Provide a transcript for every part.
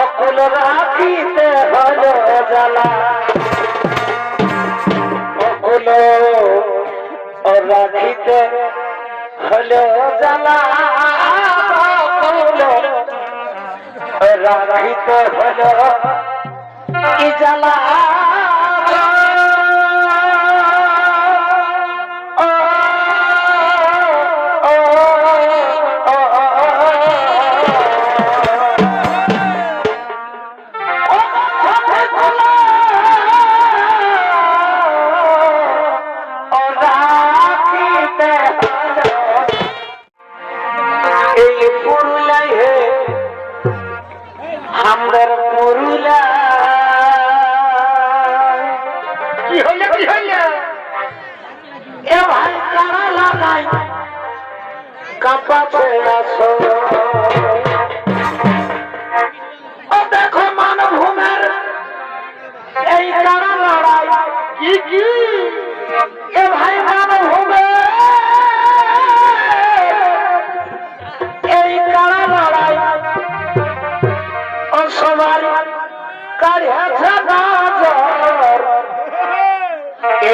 অকুল রাখিতে হল জ্বালা অকুল রাখিতে হল জ্বালা রাখিতে হল জ্বালা পুরুলাই হে আমাদের পুরুলা কি হইল কি হইল? এ ভাই কারা লাগাই কাপা আসো ও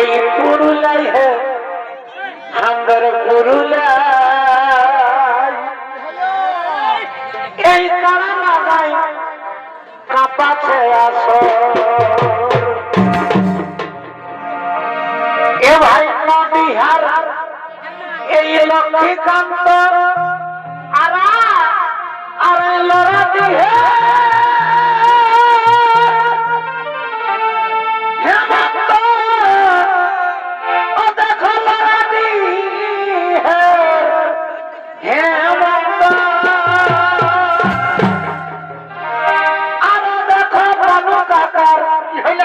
এই পুরুলাই হে। হাঙ্গর পুরুলাই এই কারা লাগাই কাপাছে আসো। এ ভাই বিহার এই লক্ষ্মীকান্ত। আরা, আরে লড়া দিয়ে